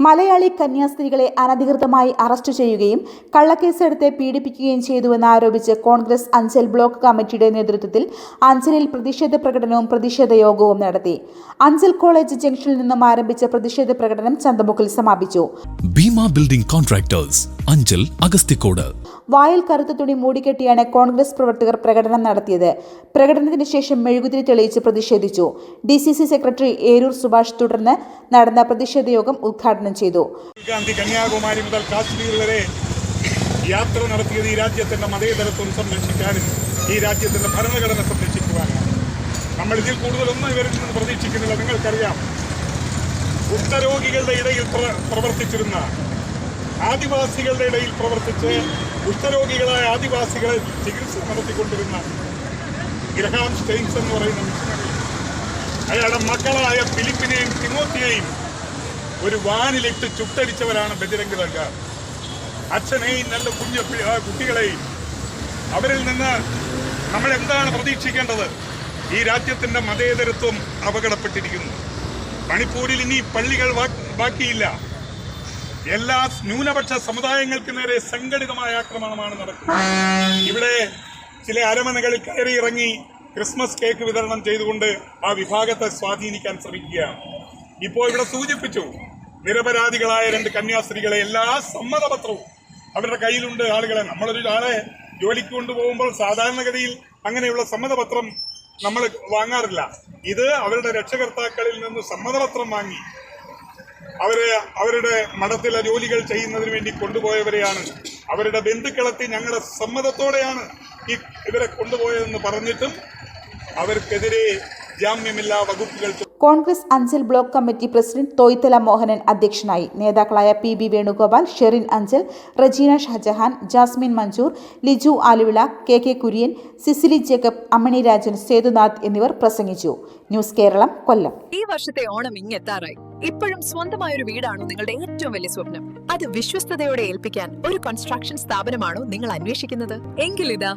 മലയാളി കന്യാസ്ത്രീകളെ അനധികൃതമായി അറസ്റ്റ് ചെയ്യുകയും കള്ളക്കേസെടുത്ത് പീഡിപ്പിക്കുകയും ചെയ്തുവെന്ന് ആരോപിച്ച് കോൺഗ്രസ് അഞ്ചൽ ബ്ലോക്ക് കമ്മിറ്റിയുടെ നേതൃത്വത്തിൽ അഞ്ചലിൽ പ്രതിഷേധ പ്രകടനവും പ്രതിഷേധ യോഗവും നടത്തി. അഞ്ചൽ കോളേജ് ജംഗ്ഷനിൽ നിന്നും ആരംഭിച്ച പ്രതിഷേധ പ്രകടനം ചന്തമുക്കിൽ സമാപിച്ചു. ഭീമ ബിൽഡിംഗ് കോൺട്രാക്ടേഴ്സ് അഞ്ചൽ അഗസ്തിക്കോട് വായിൽ കറുത്ത തുണി മൂടിക്കെട്ടിയാണ് കോൺഗ്രസ് പ്രവർത്തകർ പ്രകടനം നടത്തിയത്. പ്രകടനത്തിന് ശേഷം മെഴുകുതിരി തെളിയിച്ച് പ്രതിഷേധിച്ചു. D C C secretary Eroor Subhash തുടർന്ന് നടന്ന പ്രതിഷേധ യോഗം ഉദ്ഘാടനം ചെയ്തു. ഗാന്ധി കന്യാകുമാരി മുതൽ കാശ്മീർ വരെ യാത്ര നടത്തിയത് ഈ രാജ്യത്തിന്റെ മതേതരത്വം സംരക്ഷിക്കാനും ഈ രാജ്യത്തിന്റെ ഭരണഘടന സംരക്ഷിക്കുവാനാണ് നമ്മൾ ഇതിൽ കൂടുതലൊന്നും ഇവരിൽ നിന്ന് പ്രതീക്ഷിക്കുന്നില്ല. നിങ്ങൾക്കറിയാം കുഷ്ഠരോഗികളുടെ ഇടയിൽ പ്രവർത്തിച്ചിരുന്ന ആദിവാസികളുടെ ഇടയിൽ പ്രവർത്തിച്ച് കുഷ്ഠരോഗികളായ ആദിവാസികളെ ചികിത്സ നടത്തിക്കൊണ്ടിരുന്ന ഗ്രഹാം സ്റ്റെയിൻസ് എന്ന് പറയുന്ന മിഷനറി അയാളുടെ മക്കളായ ഫിലിപ്പിനെയും തിമോത്തിയെയും ഒരു വാനിലിട്ട് ചുട്ടടിച്ചവരാണ് ബജരംഗ് സർക്കാർ അച്ഛനെയും നല്ല കുഞ്ഞു കുട്ടികളെയും അവരിൽ നിന്ന് നമ്മൾ എന്താണ് പ്രതീക്ഷിക്കേണ്ടത്? ഈ രാജ്യത്തിന്റെ മതേതരത്വം അപകടപ്പെട്ടിരിക്കുന്നു. മണിപ്പൂരിൽ ഇനി പള്ളികൾ ബാക്കിയില്ല. എല്ലാ ന്യൂനപക്ഷ സമുദായങ്ങൾക്ക് നേരെ സംഘടിതമായ ആക്രമണമാണ് നടക്കുന്നത്. ഇവിടെ ചില അരമനകളിൽ കയറി ഇറങ്ങി ക്രിസ്മസ് കേക്ക് വിതരണം ചെയ്തുകൊണ്ട് ആ വിഭാഗത്തെ സ്വാധീനിക്കാൻ ശ്രമിക്കുകയാണ്. ഇപ്പോൾ ഇവിടെ സൂചിപ്പിച്ചു നിരപരാധികളായ രണ്ട് കന്യാസ്ത്രീകളെ എല്ലാ സമ്മതപത്രവും അവരുടെ കയ്യിലുണ്ട് ആളുകളെ. നമ്മളൊരു ആളെ ജോലിക്ക് കൊണ്ടുപോകുമ്പോൾ സാധാരണഗതിയിൽ അങ്ങനെയുള്ള സമ്മതപത്രം നമ്മൾ വാങ്ങാറില്ല. ഇത് അവരുടെ രക്ഷകർത്താക്കളിൽ നിന്ന് സമ്മതപത്രം വാങ്ങി അവരെ അവരുടെ മഠത്തിലെ ജോലികൾ ചെയ്യുന്നതിന് വേണ്ടി കൊണ്ടുപോയവരെയാണ്. അവരുടെ ബന്ധുക്കളെത്തി ഞങ്ങളുടെ സമ്മതത്തോടെയാണ് ഈ ഇവരെ കൊണ്ടുപോയതെന്ന് പറഞ്ഞിട്ടും അവർക്കെതിരെ ജാമ്യമില്ലാ വകുപ്പുകൾ Congress Anchal block committee president Thoythala Mohanan അധ്യക്ഷനായി. നേതാക്കളായ P B Venugopal Sherin Anchal Rajeena Shajahan Jasmin Manchoor Liju Aluvila K K Kurian Cicily Jacob Ammani Rajan Sethunath എന്നിവർ പ്രസംഗിച്ചു. ന്യൂസ് കേരളം കൊല്ലം. ഈ വർഷത്തെ ഓണം ഇങ്ങെത്താറായി. ഇപ്പോഴും സ്വന്തമായ ഒരു വീടാണോ നിങ്ങളുടെ ഏറ്റവും വലിയ സ്വപ്നം? അത് വിശ്വസ്തയോടെ ഏൽപ്പിക്കാൻ ഒരു കൺസ്ട്രക്ഷൻ സ്ഥാപനമാണോ നിങ്ങൾ അന്വേഷിക്കുന്നത്? എങ്കിൽ ഇതാ